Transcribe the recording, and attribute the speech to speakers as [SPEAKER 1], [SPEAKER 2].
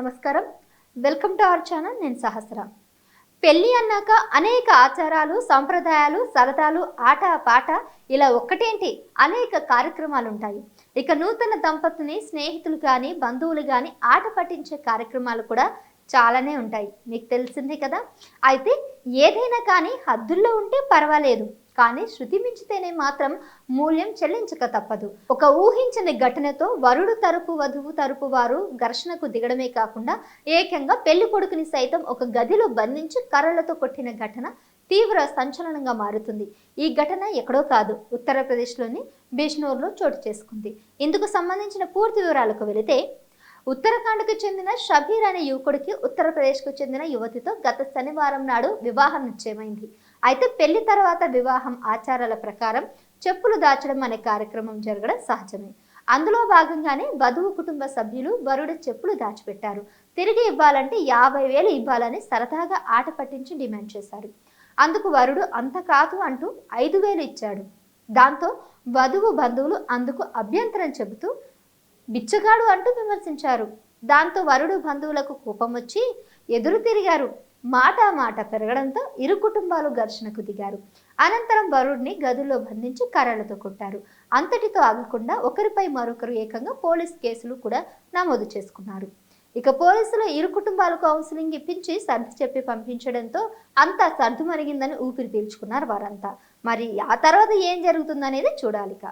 [SPEAKER 1] నమస్కారం. Welcome to our channel నేను సహస్ర. పెళ్ళి అన్నాక అనేక ఆచారాలు సంప్రదాయాలు సరదాలు ఆట పాట ఇలా ఒక్కటేంటి? అనేక కార్యక్రమాలు ఉంటాయి ఇక నూతన దంపతుని స్నేహితులు కానీ బంధువులు కానీ ఆట పట్టించే కార్యక్రమాలు కూడా చాలానే ఉంటాయి. మీకు తెలిసిందే కదా? అయితే ఏదైనా కానీ హద్దుల్లో ఉంటే పర్వాలేదు. కానీ శృతి మించితేనే మాత్రం మూల్యం చెల్లించక తప్పదు. ఒక ఊహించని ఘటనతో వరుడు తరపు వధువు తరపు వారు ఘర్షణకు దిగడమే కాకుండా ఏకంగా పెళ్ళి కొడుకుని సైతం ఒక గదిలో బంధించి కర్రలతో కొట్టిన ఘటన తీవ్ర సంచలనంగా మారుతుంది. ఈ ఘటన ఎక్కడో కాదు ఉత్తరప్రదేశ్లోని బిష్నూర్లో చోటు చేసుకుంది. ఇందుకు సంబంధించిన పూర్తి వివరాలకు వెళితే ఉత్తరాఖండ్కు చెందిన షబీర్ అనే యువకుడికి ఉత్తరప్రదేశ్కు చెందిన యువతితో గత శనివారం నాడు వివాహం నిశ్చయమైంది. అయితే పెళ్ళి తర్వాత వివాహం ఆచారాల ప్రకారం చెప్పులు దాచడం అనే కార్యక్రమం జరగడం సహజమే. అందులో భాగంగానే వధువు కుటుంబ సభ్యులు వరుడి చెప్పులు దాచిపెట్టారు. తిరిగి ఇవ్వాలంటే యాభై వేలు ఇవ్వాలని సరదాగా ఆట పట్టించి డిమాండ్ చేశారు. అందుకు వరుడు అంత కాదు అంటూ ఐదు వేలు ఇచ్చాడు. దాంతో వధువు బంధువులు అందుకు అభ్యంతరం చెబుతూ బిచ్చగాడు అంటూ విమర్శించారు. దాంతో వరుడు బంధువులకు కోపం వచ్చి ఎదురు తిరిగారు. మాట మాట పెరగడంతో ఇరు కుటుంబాలు ఘర్షణకు దిగారు. అనంతరం వరుడిని గదుల్లో బంధించి కర్రలతో కొట్టారు. అంతటితో ఆగకుండా ఒకరిపై మరొకరు ఏకంగా పోలీస్ కేసులు కూడా నమోదు చేసుకున్నారు. ఇక పోలీసులు ఇరు కుటుంబాలు కౌన్సిలింగ్ ఇప్పించి సర్ది చెప్పి పంపించడంతో అంతా సర్దుమరిగిందని ఊపిరి పీల్చుకున్నారు వారంతా. మరి ఆ తర్వాత ఏం జరుగుతుందనేది చూడాలిక.